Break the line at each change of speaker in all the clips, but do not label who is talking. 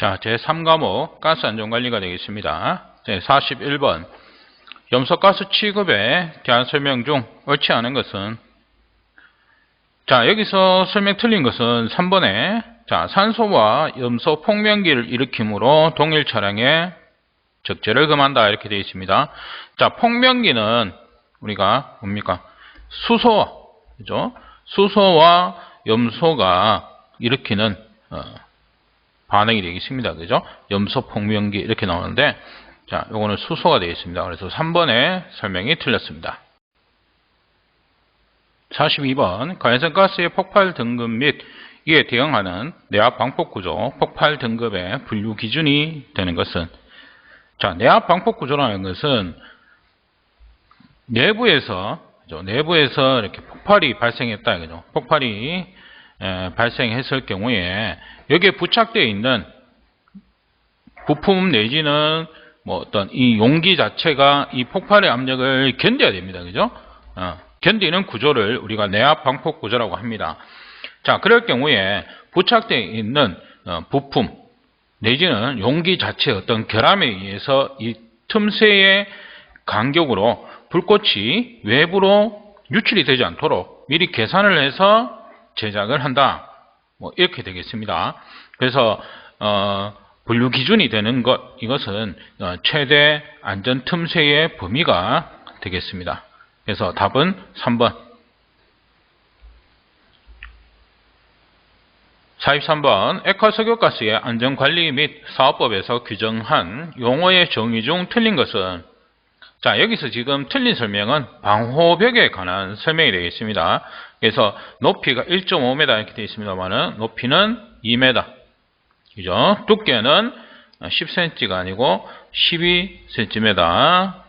자, 제3과목 가스 안전관리가 되겠습니다. 제 41번 염소가스 취급에 대한 설명 중 옳지 않은 것은 자, 여기서 설명 틀린 것은 3번에 자, 산소와 염소 폭명기를 일으키므로 동일 차량에 적재를 금한다 이렇게 되어 있습니다. 자, 폭명기는 우리가 뭡니까? 수소와 그죠? 수소와 염소가 일으키는 어, 반응이 되겠습니다. 그죠? 염소 폭명기 이렇게 나오는데 자, 요거는 수소가 되어 있습니다. 그래서 3번에 설명이 틀렸습니다. 42번 가연성 가스의 폭발 등급 및 이에 대응하는 내압 방폭 구조 폭발 등급의 분류 기준이 되는 것은 자, 내압 방폭 구조라는 것은 내부에서 그죠? 내부에서 이렇게 폭발이 발생했다 이거죠. 폭발이 에, 발생했을 경우에 여기에 부착되어 있는 부품 내지는 뭐 어떤 이 용기 자체가 이 폭발의 압력을 견뎌야 됩니다. 그죠? 어, 견디는 구조를 우리가 내압 방폭 구조라고 합니다. 자, 그럴 경우에 부착되어 있는 어, 부품 내지는 용기 자체의 어떤 결함에 의해서 이 틈새의 간격으로 불꽃이 외부로 유출이 되지 않도록 미리 계산을 해서 제작을 한다. 뭐 이렇게 되겠습니다. 그래서 어, 분류 기준이 되는 것 이것은 어, 최대 안전 틈새의 범위가 되겠습니다. 그래서 답은 3번. 43번 액화석유가스의 안전관리 및 사업법에서 규정한 용어의 정의 중 틀린 것은 자 여기서 지금 틀린 설명은 방호벽에 관한 설명이 되겠습니다. 그래서 높이가 1.5m 이렇게 되어 있습니다만은 높이는 2m 그죠? 두께는 10cm가 아니고 12cm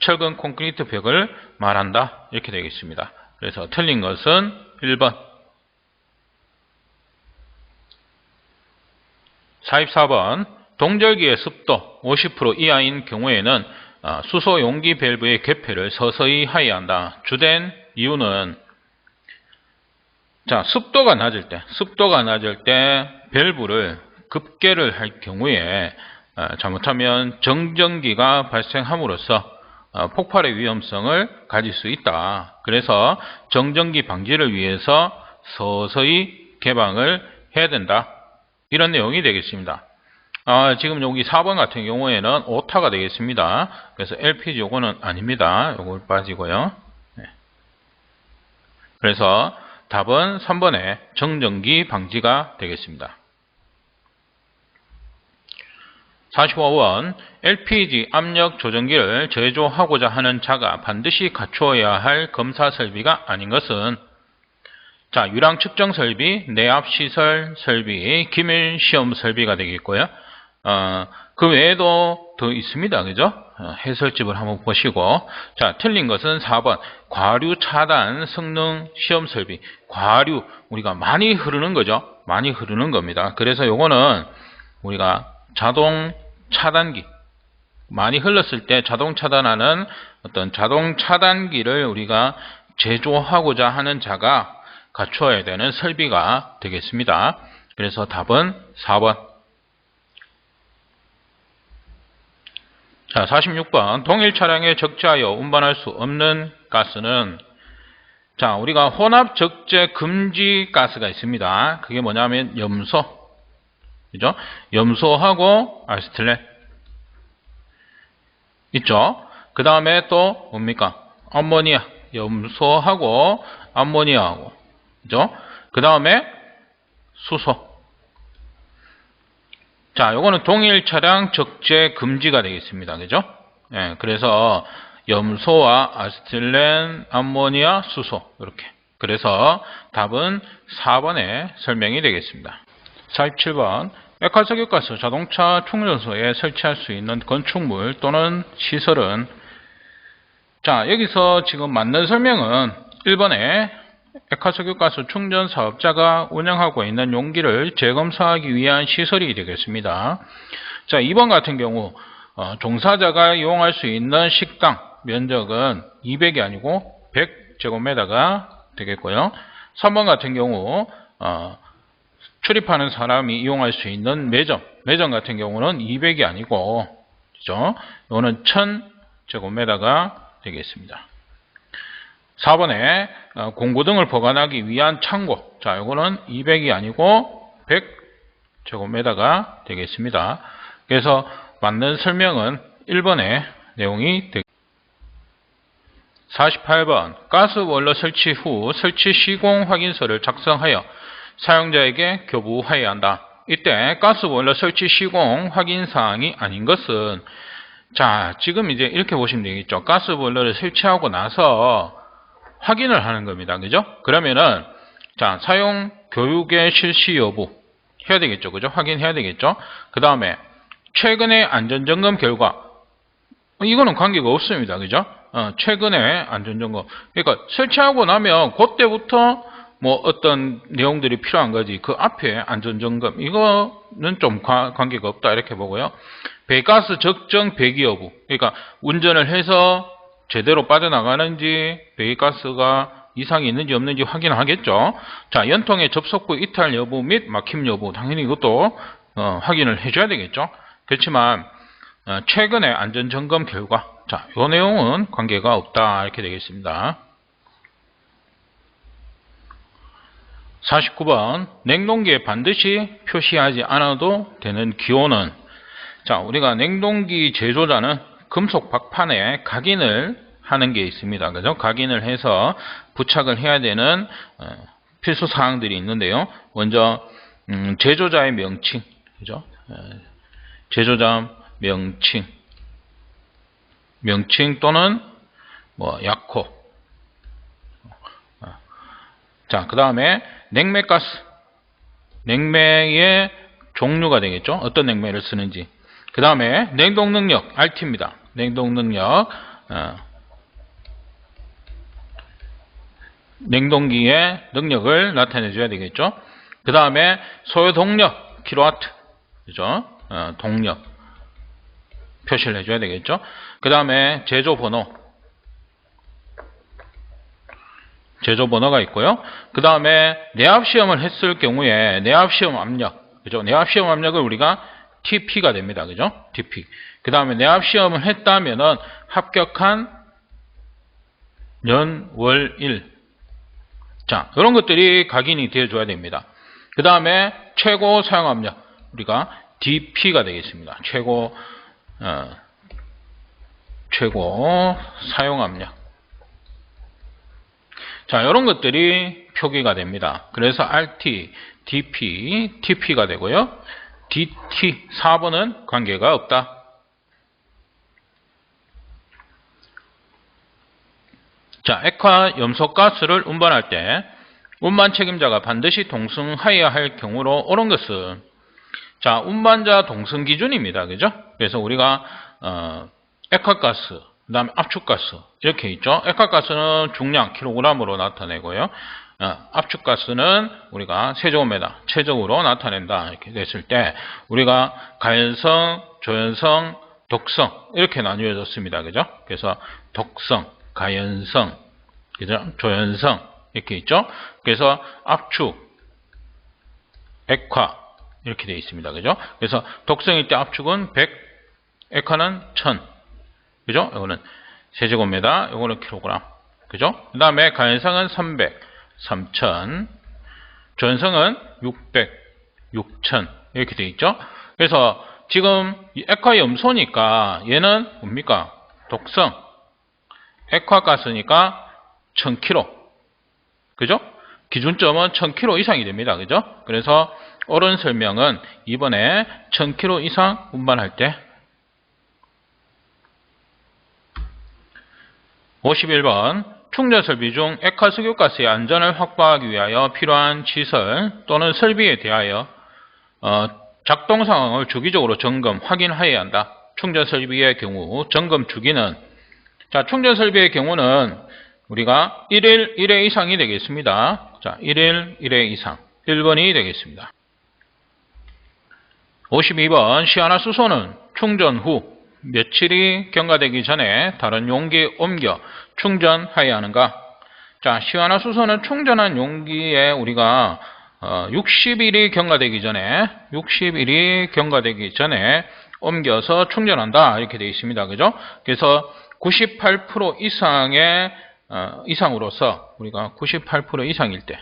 철근 콘크리트 벽을 말한다 이렇게 되겠습니다. 그래서 틀린 것은 1번 44번 동절기의 습도 50% 이하인 경우에는 아, 수소 용기 밸브의 개폐를 서서히 하여야 한다. 주된 이유는 자 습도가 낮을 때 습도가 낮을 때 밸브를 급개를 할 경우에 아, 잘못하면 정전기가 발생함으로써 아, 폭발의 위험성을 가질 수 있다. 그래서 정전기 방지를 위해서 서서히 개방을 해야 된다. 이런 내용이 되겠습니다. 아, 지금 여기 4번 같은 경우에는 오타가 되겠습니다. 그래서 LPG 요거는 아닙니다. 요걸 빠지고요. 네. 그래서 답은 3번에 정전기 방지가 되겠습니다. 45번 LPG 압력 조정기를 제조하고자 하는 자가 반드시 갖추어야 할 검사 설비가 아닌 것은 자, 유량 측정 설비, 내압 시설 설비, 기밀 시험 설비가 되겠고요. 어, 그 외에도 더 있습니다. 그죠? 어, 해설집을 한번 보시고. 자, 틀린 것은 4번. 과류 차단 성능 시험 설비. 과류, 우리가 많이 흐르는 거죠? 많이 흐르는 겁니다. 그래서 요거는 우리가 자동 차단기. 많이 흘렀을 때 자동 차단하는 어떤 자동 차단기를 우리가 제조하고자 하는 자가 갖추어야 되는 설비가 되겠습니다. 그래서 답은 4번. 자, 46번. 동일 차량에 적재하여 운반할 수 없는 가스는 자, 우리가 혼합 적재 금지 가스가 있습니다. 그게 뭐냐면 염소. 그죠? 염소하고 아스틸렌. 있죠? 그 다음에 또 뭡니까? 암모니아. 염소하고 암모니아하고. 그죠? 그 다음에 수소. 자, 요거는 동일 차량 적재 금지가 되겠습니다. 그죠? 예, 그래서 염소와 아스틸렌, 암모니아, 수소 이렇게. 그래서 답은 4번에 설명이 되겠습니다. 47번 액화석유가스 자동차 충전소에 설치할 수 있는 건축물 또는 시설은 자, 여기서 지금 맞는 설명은 1번에 액화석유가스 충전 사업자가 운영하고 있는 용기를 재검사하기 위한 시설이 되겠습니다. 자, 2번 같은 경우 어, 종사자가 이용할 수 있는 식당 면적은 200이 아니고 100제곱미터가 되겠고요. 3번 같은 경우 어, 출입하는 사람이 이용할 수 있는 매점 매점 같은 경우는 200이 아니고 그죠? 이거는 1000제곱미터가 되겠습니다. 4번에 어, 공고등을 보관하기 위한 창고. 자, 이거는 200이 아니고 100제곱미터가 되겠습니다. 그래서 맞는 설명은 1번의 내용이 되겠습니다. 48번 가스월러 설치 후 설치 시공 확인서를 작성하여 사용자에게 교부하여야 한다. 이때 가스월러 설치 시공 확인 사항이 아닌 것은 자 지금 이제 이렇게 보시면 되겠죠. 가스월러를 설치하고 나서 확인을 하는 겁니다. 그죠? 그러면은 자 사용 교육의 실시 여부 해야 되겠죠. 그죠? 확인해야 되겠죠. 그 다음에 최근의 안전점검 결과 이거는 관계가 없습니다. 그죠? 어, 최근에 안전점검. 그러니까 설치하고 나면 그때부터 뭐 어떤 내용들이 필요한 거지. 그 앞에 안전점검. 이거는 좀 과- 관계가 없다. 이렇게 보고요. 배가스 적정 배기 여부. 그러니까 운전을 해서 제대로 빠져나가는지 배기가스가 이상이 있는지 없는지 확인하겠죠. 자, 연통의 접속부 이탈 여부 및 막힘 여부. 당연히 이것도 어, 확인을 해줘야 되겠죠. 그렇지만 어, 최근의 안전점검 결과 자, 이 내용은 관계가 없다 이렇게 되겠습니다. 49번 냉동기에 반드시 표시하지 않아도 되는 기호는 자, 우리가 냉동기 제조자는 금속 박판에 각인을 하는 게 있습니다. 그죠? 각인을 해서 부착을 해야 되는 어, 필수 사항들이 있는데요. 먼저 음, 제조자의 명칭, 그죠? 어, 제조자 명칭, 명칭 또는 뭐 약호. 어, 자, 그 다음에 냉매가스, 냉매의 종류가 되겠죠. 어떤 냉매를 쓰는지. 그 다음에 냉동 능력, RT입니다. 냉동 능력, 어, 냉동기의 능력을 나타내 줘야 되겠죠. 그 다음에 소요 동력, 킬로와트, 그죠? 어, 동력 표시를 해줘야 되겠죠. 그 다음에 제조 번호, 제조 번호가 있고요. 그 다음에 내압 시험을 했을 경우에 내압 시험 압력, 그죠? 내압 시험 압력을 우리가 TP가 됩니다. 그죠? TP. 그 다음에 내압 시험을 했다면은 합격한 년, 월, 일. 자, 이런 것들이 각인이 되어줘야 됩니다. 그 다음에 최고 사용 압력. 우리가 DP가 되겠습니다. 최고, 어, 최고 사용 압력. 자, 이런 것들이 표기가 됩니다. 그래서 RT, DP, TP가 되고요. DT 4번은 관계가 없다. 자, 액화 염소가스를 운반할 때 운반 책임자가 반드시 동승하여야 할 경우로 옳은 것은 자, 운반자 동승 기준입니다. 그죠? 그래서 우리가 어, 액화가스, 그 다음에 압축가스 이렇게 있죠. 액화가스는 중량 킬로그램으로 나타내고요. 어, 압축가스는 우리가 세제곱미터 최적으로 나타낸다 이렇게 됐을 때 우리가 가연성, 조연성, 독성 이렇게 나뉘어졌습니다. 그죠? 그래서 독성, 가연성, 그죠? 조연성 이렇게 있죠. 그래서 압축, 액화 이렇게 되어 있습니다. 그죠? 그래서 독성일 때 압축은 100, 액화는 1000. 그죠? 이거는 세제곱미터, 이거는 킬로그램. 그죠? 그 다음에 가연성은 300, 3000. 조연성은 600, 6000 이렇게 되어 있죠. 그래서 지금 이 액화 염소니까 얘는 뭡니까? 독성. 액화가스니까 1000kg. 그죠? 기준점은 1000kg 이상이 됩니다. 그죠? 그래서 옳은 설명은 이번에 1000kg 이상 운반할 때 51번 충전 설비 중 액화 석유가스의 안전을 확보하기 위하여 필요한 시설 또는 설비에 대하여 어, 작동 상황을 주기적으로 점검, 확인하여야 한다. 충전 설비의 경우 점검 주기는 자, 충전 설비의 경우는 우리가 1일 1회 이상이 되겠습니다. 자, 1일 1회 이상. 1번이 되겠습니다. 52번 시아나 수소는 충전 후 며칠이 경과되기 전에 다른 용기에 옮겨 충전하여야 하는가? 자, 시아나수소는 충전한 용기에 우리가 어, 60일이 경과되기 전에 60일이 경과되기 전에 옮겨서 충전한다 이렇게 되어 있습니다. 그죠? 그래서 98% 이상의 어, 이상으로서 우리가 98% 이상일 때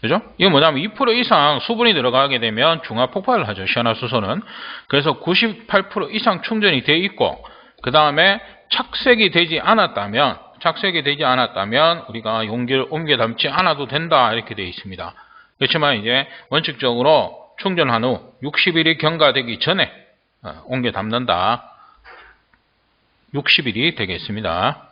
그죠? 이거 뭐냐면 2% 이상 수분이 들어가게 되면 중화 폭발을 하죠. 시아나수소는. 그래서 98% 이상 충전이 돼 있고 그 다음에 착색이 되지 않았다면 착색이 되지 않았다면 우리가 용기를 옮겨 담지 않아도 된다 이렇게 되어 있습니다. 그렇지만 이제 원칙적으로 충전한 후 60일이 경과되기 전에 어, 옮겨 담는다. 60일이 되겠습니다.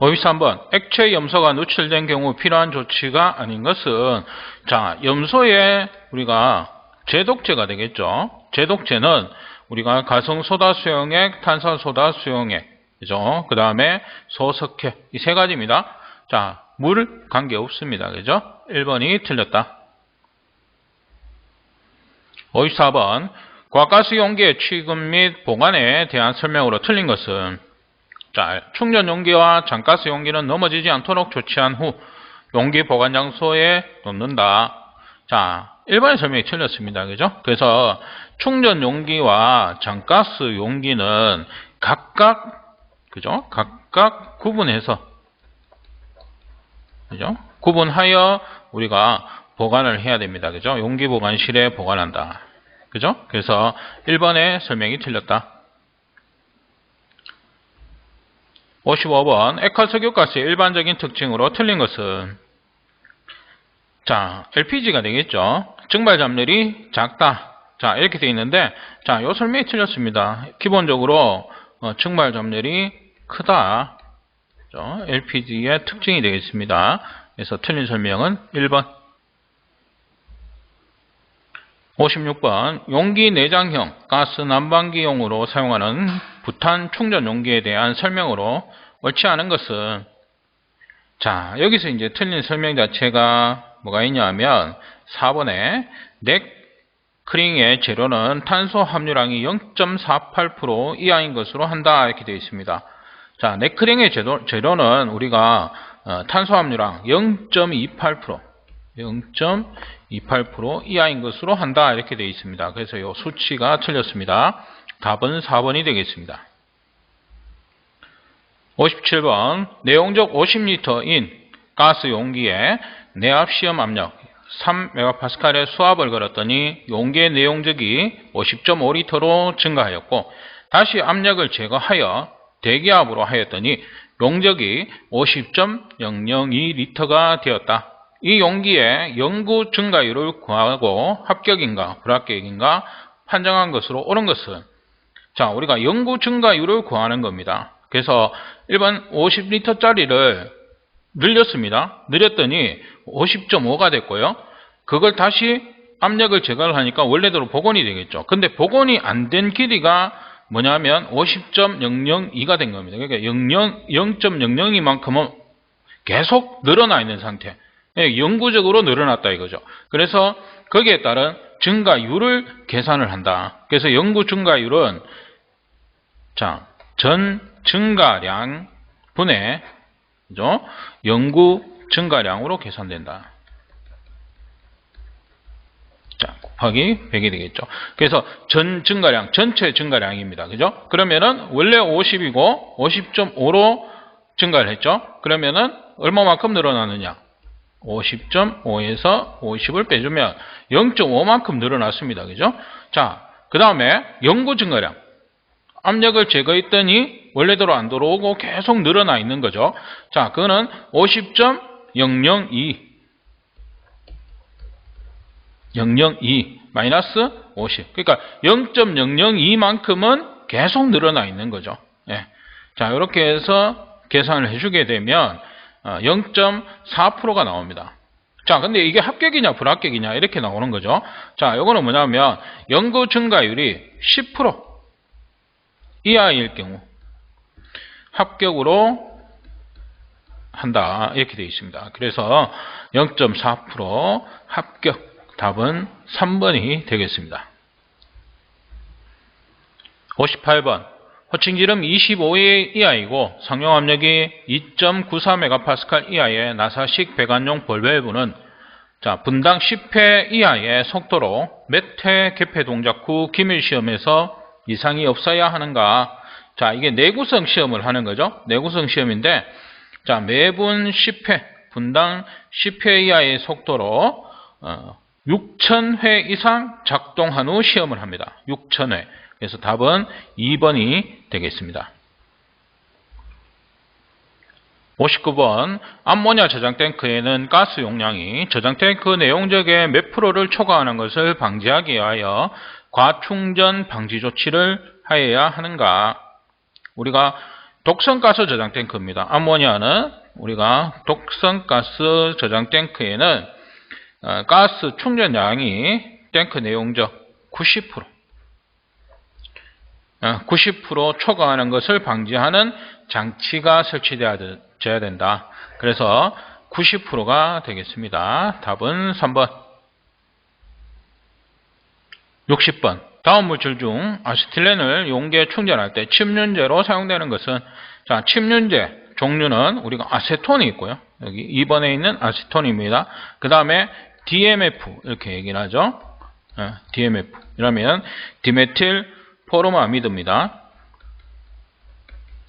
53번 액체 염소가 누출된 경우 필요한 조치가 아닌 것은 자 염소에 우리가 제독제가 되겠죠. 제독제는 우리가 가성 소다 수용액, 탄산 소다 수용액, 그죠? 그 다음에 소석회 이 세 가지입니다. 자, 물 관계 없습니다. 그죠? 1번이 틀렸다. 54번 과가스 용기의 취급 및 보관에 대한 설명으로 틀린 것은 자, 충전 용기와 장가스 용기는 넘어지지 않도록 조치한 후 용기 보관 장소에 놓는다. 자, 1번의 설명이 틀렸습니다. 그죠? 그래서 충전 용기와 장가스 용기는 각각 그죠? 각각 구분해서 그죠? 구분하여 우리가 보관을 해야 됩니다. 그죠? 용기 보관실에 보관한다. 그죠? 그래서 1번의 설명이 틀렸다. 55번 액화석유가스의 일반적인 특징으로 틀린 것은 자 LPG가 되겠죠. 증발 잠열이 작다. 자 이렇게 되어 있는데 자요 설명이 틀렸습니다. 기본적으로 어, 증발 잠열이 크다. 그죠? LPG의 특징이 되겠습니다. 그래서 틀린 설명은 1번 56번 용기 내장형 가스 난방기용으로 사용하는 부탄 충전 용기에 대한 설명으로 옳지 않은 것은 자 여기서 이제 틀린 설명 자체가 뭐가 있냐면 4번에 넥크링의 재료는 탄소 함유량이 0.48% 이하인 것으로 한다 이렇게 되어 있습니다. 자 넥크링의 재료, 재료는 우리가 어, 탄소 함유량 0.28% 0.28% 이하인 것으로 한다 이렇게 되어 있습니다. 그래서 이 수치가 틀렸습니다. 답은 4번이 되겠습니다. 57번 내용적 50리터인 가스 용기에 내압 시험 압력 3메가파스칼의 수압을 걸었더니 용기의 내용적이 50.5리터로 증가하였고 다시 압력을 제거하여 대기압으로 하였더니 용적이 50.002리터가 되었다. 이 용기의 영구 증가율을 구하고 합격인가 불합격인가 판정한 것으로 옳은 것은 자 우리가 영구 증가율을 구하는 겁니다. 그래서 1번 50리터짜리를 늘렸습니다. 늘렸더니 50.5가 됐고요. 그걸 다시 압력을 제거를 하니까 원래대로 복원이 되겠죠. 근데 복원이 안 된 길이가 뭐냐면 50.002가 된 겁니다. 그러니까 0.002만큼은 계속 늘어나 있는 상태. 예, 영구적으로 늘어났다 이거죠. 그래서 거기에 따른 증가율을 계산을 한다. 그래서 영구 증가율은 자, 전 증가량 분의 그죠? 영구 증가량으로 계산된다. 자, 곱하기 100이 되겠죠. 그래서 전 증가량, 전체 증가량입니다. 그죠? 그러면은 원래 50이고 50.5로 증가를 했죠. 그러면은 얼마만큼 늘어나느냐? 50.5에서 50을 빼주면 0.5만큼 늘어났습니다. 그죠? 자, 그 다음에 영구 증가량. 압력을 제거했더니 원래대로 안 들어오고 계속 늘어나 있는 거죠. 자, 그거는 50.002. 002 마이너스 50. 그러니까 0.002만큼은 계속 늘어나 있는 거죠. 예. 자, 이렇게 해서 계산을 해주게 되면 0.4%가 어, 나옵니다. 자, 근데 이게 합격이냐 불합격이냐 이렇게 나오는 거죠. 자, 이거는 뭐냐면 연구 증가율이 10% 이하일 경우 합격으로 한다 이렇게 되어 있습니다. 그래서 0.4% 합격 답은 3번이 되겠습니다. 58번 허칭지름 25 이하이고 상용 압력이 2.94MPa 이하의 나사식 배관용 볼밸브는 자, 분당 10회 이하의 속도로 몇 회 개폐 동작 후 기밀 시험에서 이상이 없어야 하는가? 자, 이게 내구성 시험을 하는 거죠. 내구성 시험인데 자, 매분 10회, 분당 10회 이하의 속도로 어, 6,000회 이상 작동한 후 시험을 합니다. 6,000회. 그래서 답은 2번이 되겠습니다. 59번 암모니아 저장 탱크에는 가스 용량이 저장 탱크 내용적의 몇 프로를 초과하는 것을 방지하기 위하여 과충전 방지 조치를 하여야 하는가? 우리가 독성가스 저장 탱크입니다. 암모니아는 우리가 독성가스 저장 탱크에는 어, 가스 충전량이 탱크 내용적 90% 90% 초과하는 것을 방지하는 장치가 설치되어야 된다. 그래서 90%가 되겠습니다. 답은 3번. 60번. 다음 물질 중 아세틸렌을 용기에 충전할 때 침륜제로 사용되는 것은 자, 침륜제 종류는 우리가 아세톤이 있고요. 여기 2번에 있는 아세톤입니다. 그 다음에 DMF 이렇게 얘기를 하죠. 예, DMF 이러면 디메틸 포름아미드입니다.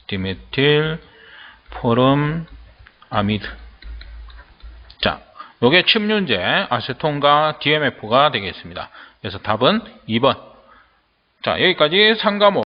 디메틸 포름아미드. 자, 요게 침륜제 아세톤과 DMF가 되겠습니다. 그래서 답은 2번. 자, 여기까지 3과목